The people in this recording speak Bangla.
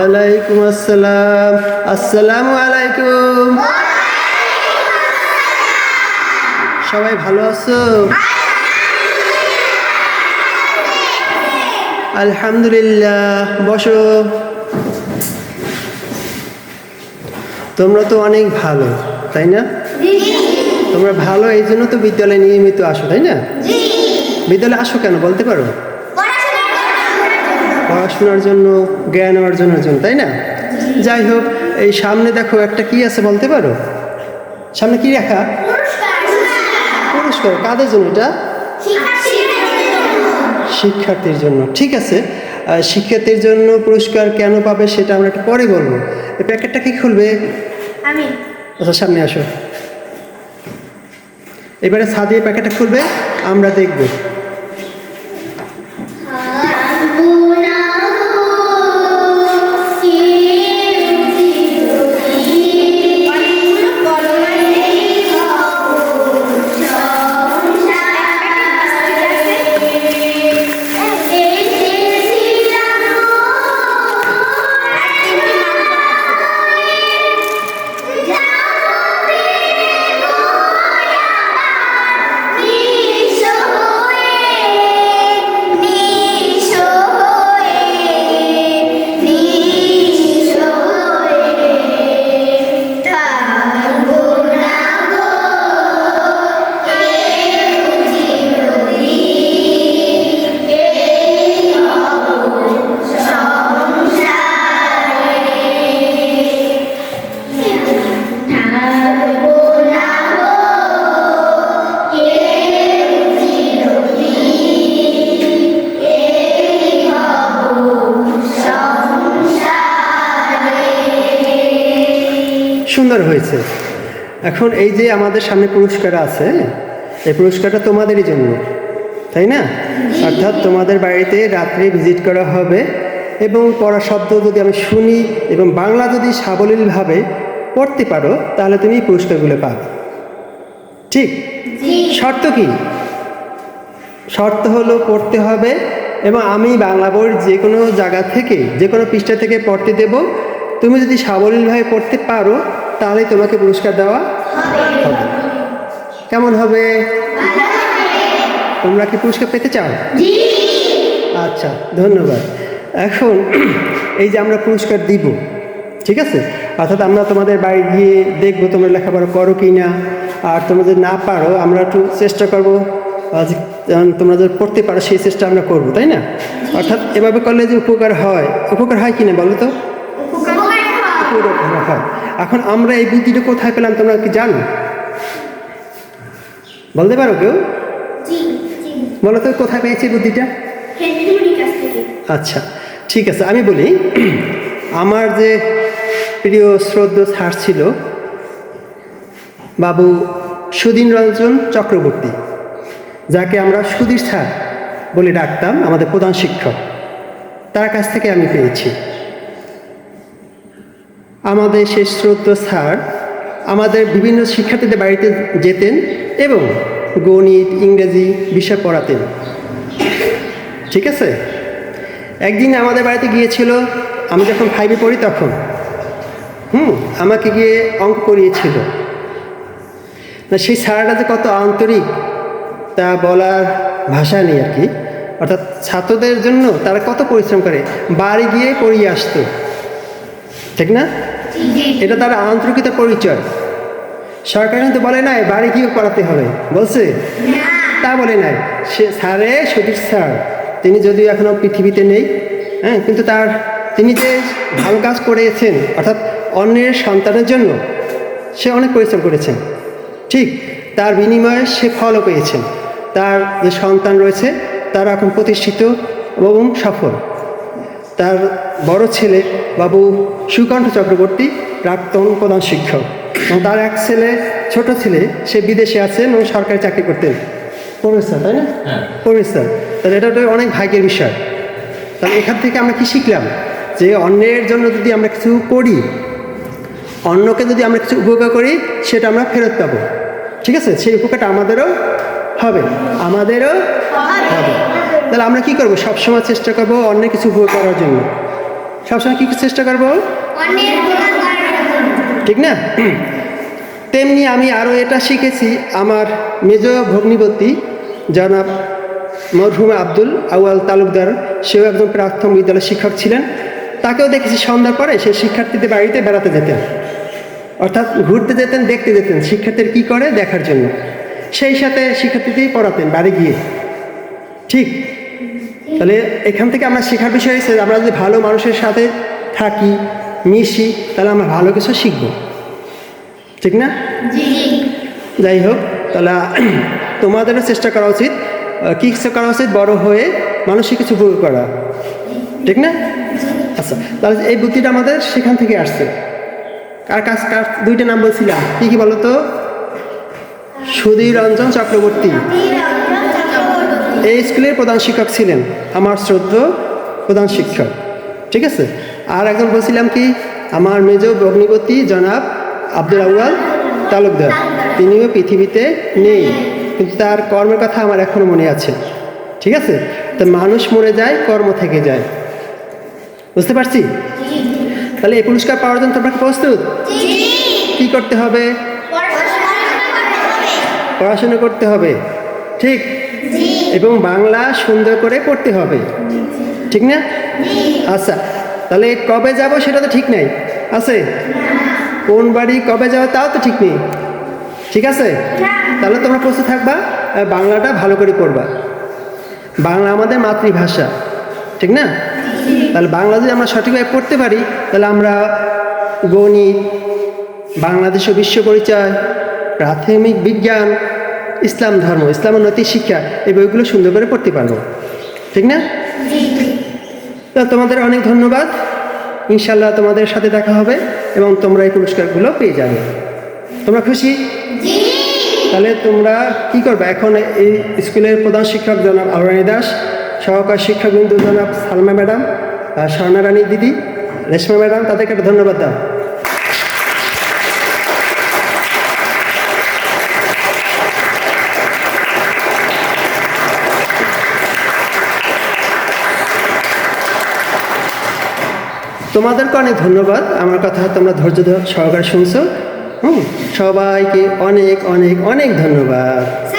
ওয়ালাইকুম আসসালাম। আসসালামু আলাইকুম। সবাই ভালো আছো? আলহামদুলিল্লাহ বসো। তোমরা তো অনেক ভালো তাই না? তোমরা ভালো এই জন্য তো বিদ্যালয়ে নিয়মিত আসো তাই না? বিদ্যালয়ে আসো কেন বলতে পারো? পড়াশোনার জন্য জ্ঞান অর্জনের জন্য তাই না? যাই হোক এই সামনে দেখো একটা কি আছে বলতে পারো? সামনে কি রাখা পুরস্কার। কাদের জন্য এটা? শিক্ষার্থীর জন্য। ঠিক আছে। শিক্ষার্থীর জন্য পুরস্কার কেন পাবে সেটা আমরা একটু পরে বলব। এই প্যাকেটটা কি খুলবে? আমি। আচ্ছা সামনে আসো। এবারে সাদিয়ে প্যাকেটটা খুলবে আমরা দেখব। সুন্দর হয়েছে। এখন এই যে আমাদের সামনে পুরস্কার আছে এই পুরস্কারটা তোমাদেরই জন্য তাই না? অর্থাৎ তোমাদের বাড়িতে রাত্রে ভিজিট করা হবে এবং পড়া শব্দ যদি আমি শুনি এবং বাংলা যদি সাবলীলভাবে পড়তে পারো তাহলে তুমি এই পুরস্কারগুলো পাবে। ঠিক? শর্ত কি? শর্ত হলো পড়তে হবে এবং আমি বাংলা বইয়ের যে কোনো জায়গা থেকে যে কোনো পৃষ্ঠা থেকে পড়তে দেব। তুমি যদি সাবলীলভাবে পড়তে পারো তাহলে তোমাকে পুরস্কার দেওয়া হবে। কেমন হবে? তোমরা কি পুরস্কার পেতে চাও? আচ্ছা ধন্যবাদ। এখন এই যে আমরা পুরস্কার দিব ঠিক আছে? অর্থাৎ আমরা তোমাদের বাড়ি গিয়ে দেখব তোমরা লেখাপড়া করো কি না। আর তোমরা যদি না পারো আমরা একটু চেষ্টা করব তোমরা যদি পড়তে পারো সেই চেষ্টা আমরা করব তাই না? অর্থাৎ এভাবে করলে যে উপকার হয় উপকার হয় কি না বলো তো? উপকার হয়। এখন আমরা এই বুদ্ধিটা কোথায় পেলাম তোমরা কি জানো? বলতে পারো কেউ? বলো তো কোথায় পেয়েছি বুদ্ধিটা? আচ্ছা ঠিক আছে আমি বলি আমার যে প্রিয় শ্রদ্ধ স্যার ছিল বাবু সুদীন রঞ্জন চক্রবর্তী যাকে আমরা সুধীর স্যার বলে ডাকতাম আমাদের প্রধান শিক্ষক তার কাছ থেকে আমি পেয়েছি। আমাদের সেই শ্রদ্ধ স্যার, আমাদের বিভিন্ন শিক্ষার্থীদের বাড়িতে যেতেন এবং গণিত, ইংরেজি বিষয় পড়াতেন। ঠিক আছে? একদিন আমাদের বাড়িতে গিয়েছিল, আমি যখন ফাইভে পড়ি তখন। হুম, আমাকে গিয়ে অঙ্ক করিয়েছিল। না, সেই স্যারটা যে কত আন্তরিক, তা বলার ভাষা নেই আর কি। অর্থাৎ ছাত্রদের জন্য তারা কত পরিশ্রম করে, বাড়ি গিয়ে পড়িয়ে আসতো। ঠিক না? এটা তার আন্তরিকতার পরিচয়। সরকার কিন্তু বলে নাই বাড়ি গিয়ে পড়াতে হবে। বলছে? তা বলে নাই। সে স্যারে সতীশ স্যার তিনি যদিও এখনও পৃথিবীতে নেই হ্যাঁ কিন্তু তার তিনি যে ভালো কাজ করেছেন অর্থাৎ অন্যের সন্তানের জন্য সে অনেক পরিশ্রম করেছেন। ঠিক তার বিনিময়ে সে ফলও পেয়েছেন। তার যে সন্তান রয়েছে তারা এখন প্রতিষ্ঠিত এবং সফল। তার বড় ছেলে বাবু সুকণ্ঠ চক্রবর্তী প্রাক্তন প্রধান শিক্ষক। এবং তার এক ছেলে ছোট ছেলে সে বিদেশে আছেন এবং সরকারি চাকরি করতেন। প্রফেসর তাই না? প্রফেসর। তাহলে এটা তো অনেক ভাগ্যের বিষয়। তাহলে এখান থেকে আমরা কি শিখলাম? যে অন্যের জন্য যদি আমরা কিছু করি অন্যকে যদি আমরা কিছু উপকার করি সেটা আমরা ফেরত পাবো। ঠিক আছে? সেই উপকারটা আমাদেরও হবে। আমাদেরও হবে। তাহলে আমরা কি করব? সবসময় চেষ্টা করব অন্য কিছু উপকার করার জন্য। সবসময় কী চেষ্টা করব? ঠিক না? তেমনি আমি আরও এটা শিখেছি আমার মেজ ভগ্নিপতি জনাব মরহুম আব্দুল আউয়াল তালুকদার সেও একজন প্রাথমিক বিদ্যালয়ের শিক্ষক ছিলেন। তাকেও দেখেছি সন্ধ্যার পরে সে শিক্ষার্থীদের বাড়িতে বেড়াতে যেতেন। অর্থাৎ ঘুরতে যেতেন দেখতে যেতেন শিক্ষার্থীর কী করে দেখার জন্য। সেই সাথে শিক্ষার্থীতেই পড়াতেন বাড়ি গিয়ে। ঠিক? তাহলে এখান থেকে আমরা শেখার বিষয় হচ্ছে আমরা যদি ভালো মানুষের সাথে থাকি মিশি তাহলে আমরা ভালো কিছু শিখব। ঠিক না? যাই হোক তাহলে তোমাদেরও চেষ্টা করা উচিত কী কিছু করা উচিত? বড় হয়ে মানুষের কিছু ভুল করা। ঠিক না? আচ্ছা তাহলে এই বুদ্ধিটা আমাদের সেখান থেকে আসছে। কার কাছ কার দুইটা নাম বলছিলাম। কী কী বলো তো সুধীর রঞ্জন চক্রবর্তী। এই স্কুলের প্রধান শিক্ষক ছিলেন আমার শ্রদ্ধ প্রধান শিক্ষক ঠিক আছে? আর একজন বলছিলাম কি আমার মেজ অগ্নিপতি জনাব আব্দুল আউয়াল তালুকদার তিনিও পৃথিবীতে নেই কিন্তু তার কর্মের কথা আমার এখনও মনে আছে ঠিক আছে? তো মানুষ মরে যায় কর্ম থেকে যায় বুঝতে পারছি? তাহলে এই পুরস্কার পাওয়ার জন্য তোমরা প্রস্তুত? কি করতে হবে। পড়াশোনা করতে হবে ঠিক? এবং বাংলা সুন্দর করে পড়তে হবে। ঠিক না? আচ্ছা তাহলে কবে যাব সেটা তো ঠিক নাই। আছে? কোন বাড়ি কবে যাব তাও তো ঠিক নেই। ঠিক আছে? তাহলে তোমরা প্রস্তুত থাকবা বাংলাটা ভালো করে পড়বা। বাংলা আমাদের মাতৃভাষা। ঠিক না? তাহলে বাংলা যদি আমরা সঠিকভাবে পড়তে পারি, তাহলে আমরা গণিত, বাংলাদেশ বিশ্ব পরিচয়, প্রাথমিক বিজ্ঞান ইসলাম ধর্ম ইসলাম নৈতিক শিক্ষা এই বইগুলো সুন্দর করে পড়তে পারব। ঠিক না? তো তোমাদের অনেক ধন্যবাদ। ইনশাল্লাহ তোমাদের সাথে দেখা হবে এবং তোমরা এই পুরস্কারগুলো পেয়ে যাবে। তোমরা খুশি? তাহলে তোমরা কি করবে? এখন এই স্কুলের প্রধান শিক্ষক জনাব আবরানী দাস সহকার শিক্ষকবৃন্দ জনাব সালমা ম্যাডাম আর স্বর্ণা রানী দিদি রেশমা ম্যাডাম তাদেরকে একটা ধন্যবাদ দাও। তোমাদেরকে অনেক ধন্যবাদ। আমার কথা তোমরা ধৈর্য সহকারে শুনছো। হুম, সবাইকে অনেক অনেক অনেক ধন্যবাদ।